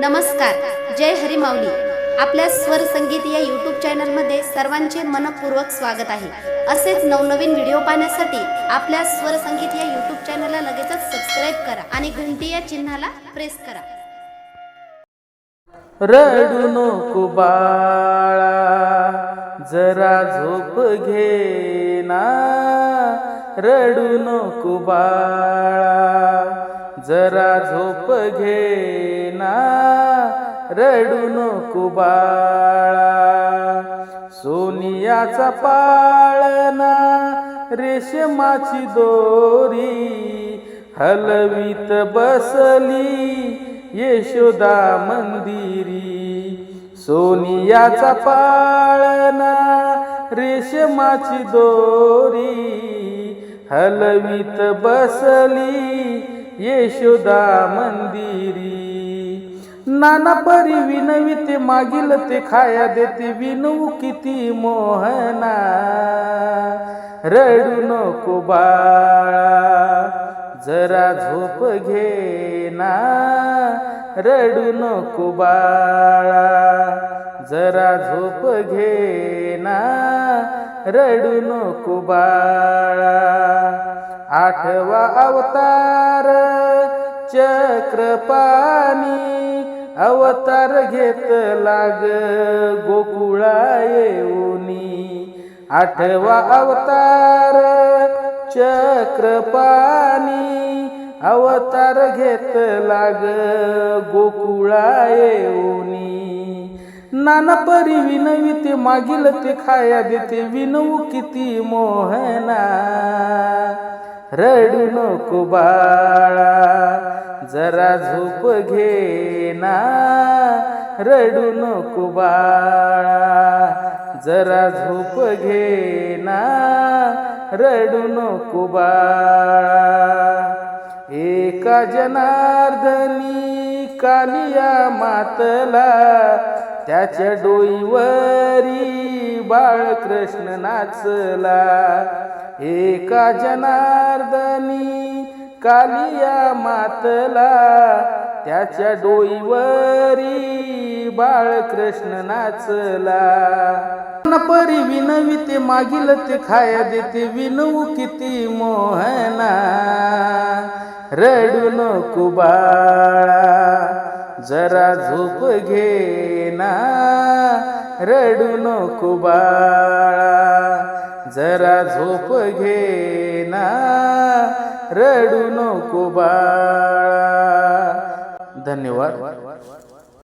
नमस्कार जय हरी आपल्या स्वर संगीत या यूट्यूब चॅनलमध्ये सर्वांचे मनपूर्वक स्वागत आहे. असेच नवनवीन व्हिडिओ पाहण्यासाठी आपल्या स्वर संगीत या यूट्यूब चॅनलला लगेचच सबस्क्राईब करा आणि घंटी या चिन्हाला प्रेस करा. रडू नको बाळा जरा झोप घे ना. रडू नको बाळा जरा झोप घे ना रडू नको बाळा. सोनियाचा पाळना रेशमाची दोरी हलवीत बसली यशोदा मंदिरी. सोनियाचा पाळना रेशमाची दोरी हलवीत बसली यशोदा मंदिरी. नाना परी विनवित मागील ते खाया देते विनवू किती मोहना. रडू नको बाळा जरा झोप घे ना रडू नको बाळा जरा झोप घे ना रडू नको बाळा. आठवा अवतार चक्रपाणी अवतार घेत लाग गोकुळा येऊनी. आठवा अवतार चक्रपाणी अवतार घेत लाग गोकुळा येऊनी. नाना परी विनविते मागील ते खाया देते. विनवू किती मोहना. रडू नको बाळा जरा झोप घे ना. रडू नको बाळा जरा झोप घे ना. रडू नको बाळा. एका जनार्दनी कालिया मातला त्याच्या डोईवरी बाळकृष्ण नाचला एका जनार्दनी कालिया मातला. त्याच्या डोईवरी बाळकृष्ण नाचला परी विनविते मागील ते खाया देते विनवू किती मोहना. रडू नको बाळा. जरा झोप घे ना रडू नको बाळा. जरा झोप घे ना रडू नको बाळा. धन्यवाद.